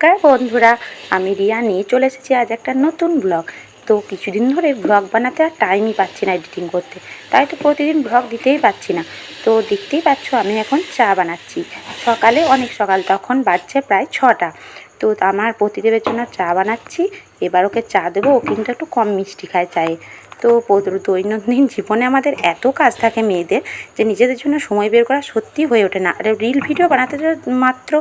নমস্কার বন্ধুরা, আমি রিয়া নিয়ে চলে এসেছি আজ একটা নতুন ব্লগ তো কিছুদিন ধরে ব্লগ বানাতে আর টাইমই পাচ্ছি না এডিটিং করতে। তাই তো প্রতিদিন ব্লগ দিতেই পাচ্ছি না। তো দেখতেই পাচ্ছ, আমি এখন চা বানাচ্ছি। সকালে, অনেক সকাল, তখন বাজছে প্রায় ছটা। তো আমার প্রতিদেবের জন্য চা বানাচ্ছি। এবার ওকে চা দেবো, ও কিন্তু একটু কম মিষ্টি খায় চায়ে। তো দৈনন্দিন জীবনে আমাদের এত কাজ থাকে মেয়েদের যে নিজেদের জন্য সময় বের করা সত্যি হয়ে ওঠে না। আর রিল ভিডিও বানাতে মাত্র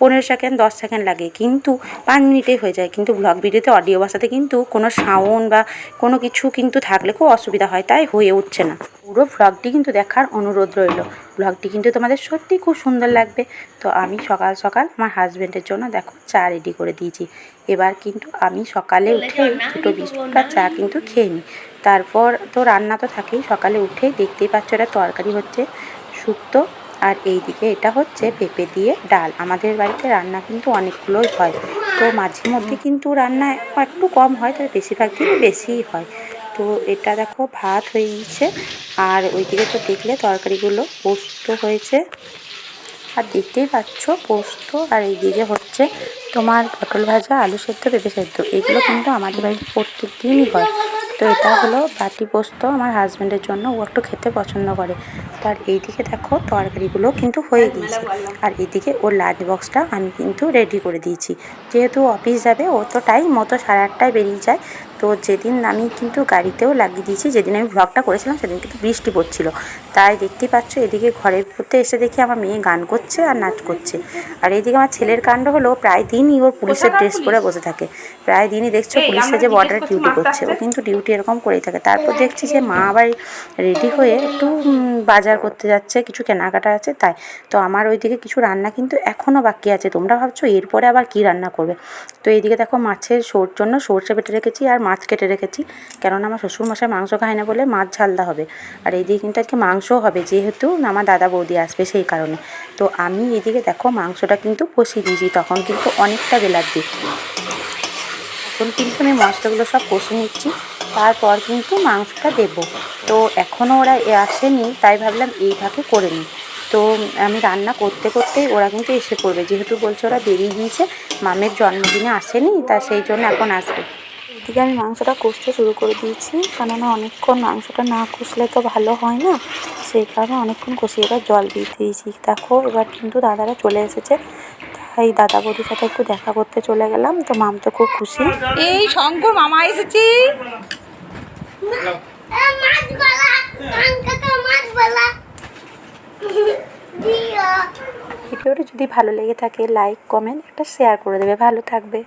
পনেরো সেকেন্ড দশ সেকেন্ড লাগে। কিন্তু পাঁচ মিনিটেই হয়ে যায়। কিন্তু ব্লগ ভিডিওতে অডিও বাসাতে কিন্তু কোনো সাউন্ড বা কোনো কিছু কিন্তু থাকলে খুব অসুবিধা হয়। তাই হয়ে উঠছে না। পুরো ব্লগটি কিন্তু দেখার অনুরোধ রইল। ব্লগটি কিন্তু তোমাদের সত্যি খুব সুন্দর লাগবে। তো আমি সকাল সকাল আমার হাজব্যান্ডের জন্য দেখো চা রেডি করে দিয়েছি। এবার কিন্তু আমি সকালে উঠে দুটো বিস্কুট আর চা কিন্তু খেয়ে নিই তারপর তো রান্না তো থাকেই সকালে উঠেই দেখতেই পাচ্ছ এটা তরকারি হচ্ছে শুক্তো। আর এইদিকে এটা হচ্ছে পেঁপে দিয়ে ডাল। আমাদের বাড়িতে রান্না কিন্তু অনেকগুলোই হয়। তো মাঝে মধ্যে কিন্তু রান্না একটু কম হয় তবে বেশিরভাগ দিনই বেশিই হয়। তো এটা দেখো ভাত হয়ে গেছে আর ওইদিকে তো দেখলে তরকারিগুলো পোস্ত হয়েছে। আর দেখতেই পাচ্ছ পোস্ত, আর এইদিকে হচ্ছে তোমার পটল ভাজা, আলু সেদ্ধ, পেঁপে সেদ্ধ, এগুলো কিন্তু আমাদের বাড়িতে প্রত্যেক দিনই হয়। তো এটা হলো বাটি পোস্ত, আমার হাজব্যান্ডের জন্য, ও একটু খেতে পছন্দ করে। তো আর এইদিকে দেখো, তরকারিগুলো কিন্তু হয়ে গিয়েছে। আর এইদিকে ওর লাঞ্চ বক্সটা আমি কিন্তু রেডি করে দিয়েছি। যেহেতু অফিস যাবে, ও তো টাইম মতো সাড়ে আটটায় বেরিয়ে যায়। তো যেদিন আমি কিন্তু গাড়িতেও লাগিয়ে দিয়েছি, যেদিন আমি ভ্লগটা করেছিলাম, সেদিন কিন্তু বৃষ্টি পড়ছিল। তাই দেখতেই পাচ্ছ, এদিকে ঘরের মধ্যে এসে দেখি আমার মেয়ে গান করছে আর নাচ করছে। আর এইদিকে আমার ছেলের কাণ্ড হলো, প্রায় দিনই ওর পুলিশের ড্রেস পরে বসে থাকে। প্রায় দিনই দেখছ পুলিশে যে বর্ডারে ডিউটি করছে ও কিন্তু ডিউটি এরকম করেই থাকে। তারপর দেখছি যে মা আবার রেডি হয়ে একটু বাজার করতে যাচ্ছে কিছু কেনাকাটা আছে তাই। তো আমার ওইদিকে কিছু রান্না কিন্তু এখনও বাকি আছে। তোমরা ভাবছ এরপরে আবার কি রান্না করবে? তো এইদিকে দেখো মাছের সোর জন্য সর্ষে বেটে রেখেছি আর মাছ কেটে রেখেছি। কেননা আমার শ্বশুরমশাই মাংস খায় না বলে মাছ ঝালদা হবে। আর এইদিকে কিন্তু আজকে মাংসও হবে যেহেতু আমার দাদা বৌদি আসবে সেই কারণে। তো আমি এদিকে দেখো মাংসটা কিন্তু কষিয়ে দিয়েছি, তখন কিন্তু অনেকটা বেলার দিক। এখন কিন্তু আমি মশলাগুলো সব কষে নিচ্ছি, তারপর কিন্তু মাংসটা দেব। তো এখনও ওরা আসেনি, তাই ভাবলাম এই ভাগে করে নিই। তো আমি রান্না করতে করতেই ওরা কিন্তু এসে পড়বে, যেহেতু বলছে ওরা বেরিয়ে গিয়েছে, মামের জন্মদিনে আসেনি, তা সেই জন্য এখন আসবে। এদিকে আমি মাংসটা কষতে শুরু করে দিয়েছি। কেননা অনেকক্ষণ মাংসটা না কষলে তো ভালো হয় না। সেই কারণে অনেকক্ষণ কষিয়ে এবার জল দিয়ে দিয়েছি। দেখো এবার কিন্তু দাদারা চলে এসেছে। তাই দাদা বৌদির সাথে একটু দেখা করতে চলে গেলাম। তো মাম তো খুব খুশি। এই শঙ্কর মামা এসেছি। ভিডিওটি যদি ভালো লেগে থাকে লাইক কমেন্ট একটা শেয়ার করে দেবে। ভালো থাকবে।